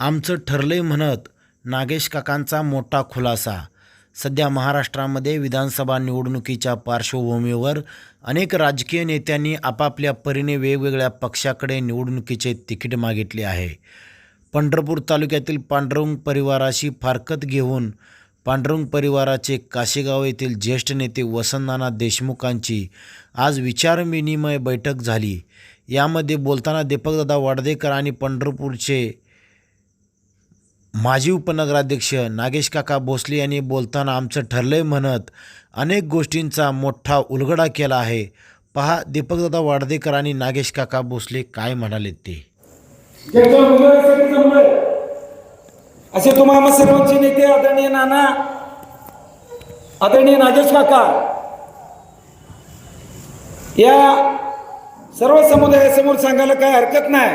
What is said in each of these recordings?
आमचं ठरलंय म्हणत नागेश काकांचा मोठा खुलासा. सध्या महाराष्ट्रामध्ये विधानसभा निवडणुकीच्या पार्श्वभूमीवर अनेक राजकीय नेत्यांनी आपापल्या परीने वेगवेगळ्या पक्षाकडे निवडणुकीचे तिकीट मागितले आहे. पंढरपूर तालुक्यातील पांडुरंग परिवाराशी फारकत घेऊन पांडुरंग परिवाराचे काशेगाव येथील ज्येष्ठ नेते वसंतनाना देशमुखांची आज विचारविनिमय बैठक झाली. यामध्ये बोलताना दीपकदादा वाडदेकर आणि पंढरपूरचे माजी उपनगराध्यक्ष नागेश काका भोसले यांनी बोलताना आमचं ठरलंय म्हणत अनेक गोष्टींचा मोठा उलगडा केला आहे. पहा दीपकदादा वाडदेकर आणि नागेश काका भोसले काय म्हणाले ते. असे तुम्हाला सर्वांचे नेते आदरणीय नाना आदरणीय नागेश काका या सर्व समुदायासमोर सांगायला काय हरकत नाही.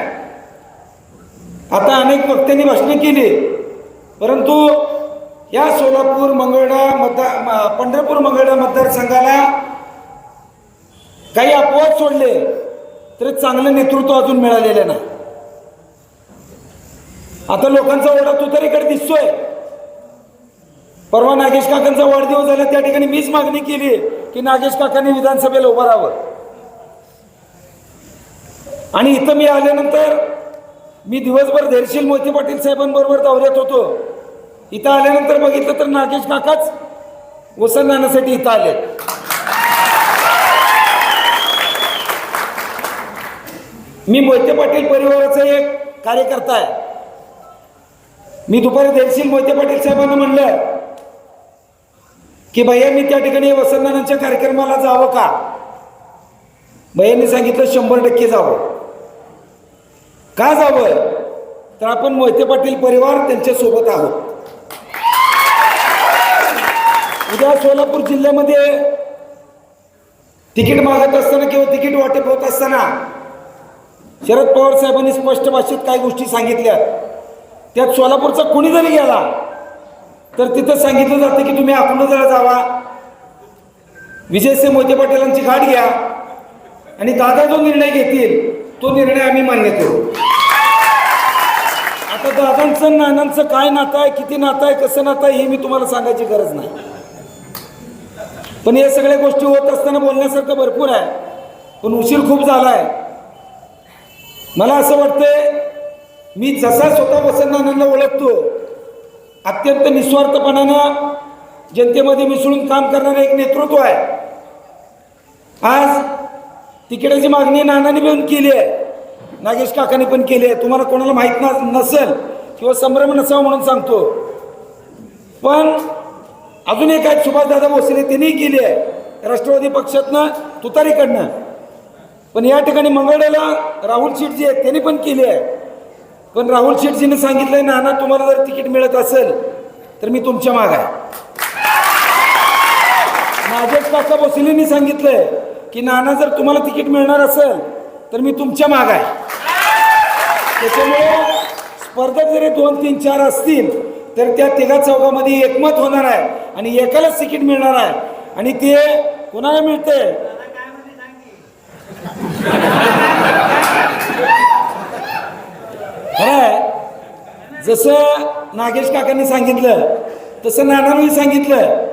आता अनेक वक्त्यांनी भाषणे केली. परंतु या सोलापूर मंगळडा मतदार पंढरपूर मंगळडा मतदारसंघाला काही अपवाद सोडले तरी चांगलं नेतृत्व अजून मिळालेलं नाही. आता लोकांचा ओढा तुतारीकडे दिसतोय. परवा नागेश काकांचा वाढदिवस झाला त्या ठिकाणी मीच मागणी केली की नागेश काकांनी विधानसभेला उभं राहावं. आणि इथं मी आल्यानंतर मी दिवसभर धैर्यशील मोती पाटील साहेबांबरोबर दौऱ्यात होतो. इथं आल्यानंतर बघितलं तर नागेश काकाच वसंतनानासाठी इथं आले मी मोहिते पाटील परिवाराचा एक कार्यकर्ता आहे. मी दुपारी धैर्यशील मोहिते पाटील साहेबांना म्हणलं की भैया मी त्या ठिकाणी वसंतनानांच्या कार्यक्रमाला जावं का? भैयांनी सांगितलं शंभर टक्के जावं. का जावं? तर आपण मोहिते पाटील परिवार त्यांच्यासोबत आहोत. उद्या सोलापूर जिल्ह्यामध्ये तिकीट मागत असताना किंवा तिकीट वाटप होत असताना शरद पवार साहेबांनी स्पष्ट भाषेत काही गोष्टी सांगितल्या. त्यात सोलापूरचा कुणी जरी गेला तर तिथं सांगितलं जातं की तुम्ही अकोल्याला जावा. विजयसिंह मोहिते पाटीलांची गाठ घ्या. आणि दादा जो निर्णय घेतील तो निर्णय आम्ही मान्य करू. आता दादांचं नानांचं काय नातं आहे किती नातं आहे कसं नातं आहे हे मी तुम्हाला सांगायची गरज नाही. पण या सगळ्या गोष्टी होत असताना बोलण्यासारखं भरपूर आहे. पण उशीर खूप झाला आहे मला असं वाटतंय मी जसा स्वतः वसंतनानांना ओळखतो अत्यंत निस्वार्थपणानं जनतेमध्ये मिसळून काम करणारं एक नेतृत्व आहे. आज तिकिटाची मागणी नानाने पण केली आहे. नागेश काकाने पण केली आहे. तुम्हाला कोणाला माहीत न नसेल किंवा संभ्रम नसावा म्हणून सांगतो. पण अजून एक आहेत सुभाषदादा भोसले त्यांनीही केली आहे. राष्ट्रवादी पक्षातनं तुतारीकडनं. पण या ठिकाणी मंगळवेला राहुल शेटजी आहेत त्यांनी पण केली आहे. पण राहुल शेटजीने सांगितलंय नाना तुम्हाला जर तिकीट मिळत असेल तर मी तुमच्या माग आहे. नागेश काका भोसलेंनी सांगितलंय की नाना जर तुम्हाला तिकीट मिळणार असेल तर मी तुमच्या माग आहे. त्याच्यामुळे स्पर्धक जरी दोन तीन चार असतील तर त्या तिघा चौकामध्ये एकमत होणार आहे आणि एकालाच तिकीट मिळणार आहे. आणि ते कोणाला मिळते? जसं नागेश काकांनी सांगितलं तसं नानांनी सांगितलं.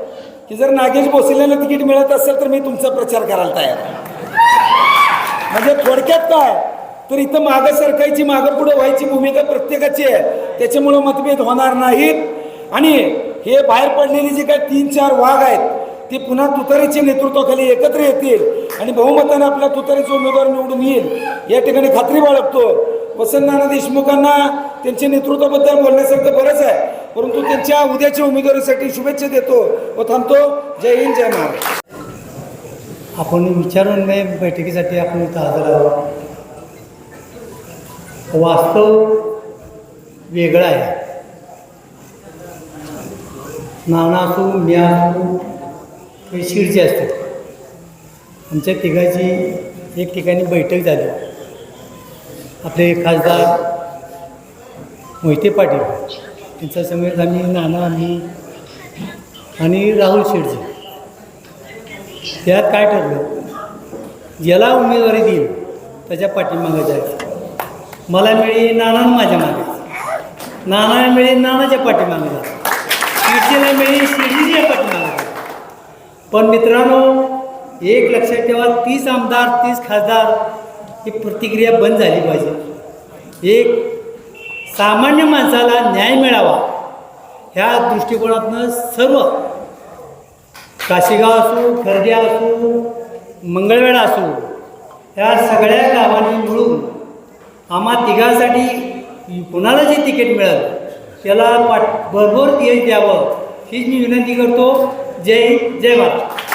की जर नागेश भोसलेला तिकीट मिळत असेल तर मी तुमचा प्रचार करायला तयार आहे. म्हणजे थोडक्यात काय? तर इथं मागं सरकायची मागं पुढं व्हायची भूमिका प्रत्येकाची आहे. त्याच्यामुळं मतभेद होणार नाहीत. आणि हे बाहेर पडलेले जे काही तीन चार वाघ आहेत ते पुन्हा तुतारीच्या नेतृत्वाखाली एकत्र येतील आणि बहुमताने आपल्या तुतारीचा उमेदवार निवडून येईल. या ठिकाणी खात्री बाळगतो. वसंतनाना देशमुखांना त्यांच्या नेतृत्वाबद्दल बोलण्यासारखं बरंच आहे. परंतु त्यांच्या उद्याच्या उमेदवारीसाठी शुभेच्छा देतो व थांबतो. जय हिंद जय महाराज आपण विचारून नाही बैठकीसाठी आपण इथं हजर आहोत. वास्तव वेगळं आहे. नाना असो मी शिरचे असतात. आमच्या तिघाची एक ठिकाणी बैठक झाली. आपले खासदार मोहिते पाटील. त्यांचा समेत आम्ही नाना आम्ही आणि राहुल शेटजी त्यात काय ठरलं? ज्याला उमेदवारी देईल त्याच्या पाठीमागं जायचं. मला मिळेल नाना माझ्या मागे. नाना मिळेल नानाच्या पाठीमागे जायचं. शिर्जीला मिळेल शिर्जीच्या पाठीमागे जायचं. पण मित्रांनो एक लक्षात ठेवा तीस आमदार तीस खासदार ही प्रतिक्रिया बंद झाली पाहिजे. एक सामान्य माणसाला न्याय ह्या दृष्टिकोनातनं सर्व काशीगाव असो खर्ड्या असो मंगळवेढा असो ह्या सगळ्या गावांनी मिळून आम्हा तिघांसाठी कुणाला जे तिकीट मिळेल त्याला पाठ भरभर यश द्यावं हीच मी विनंती करतो. जय जय महाराष्ट्र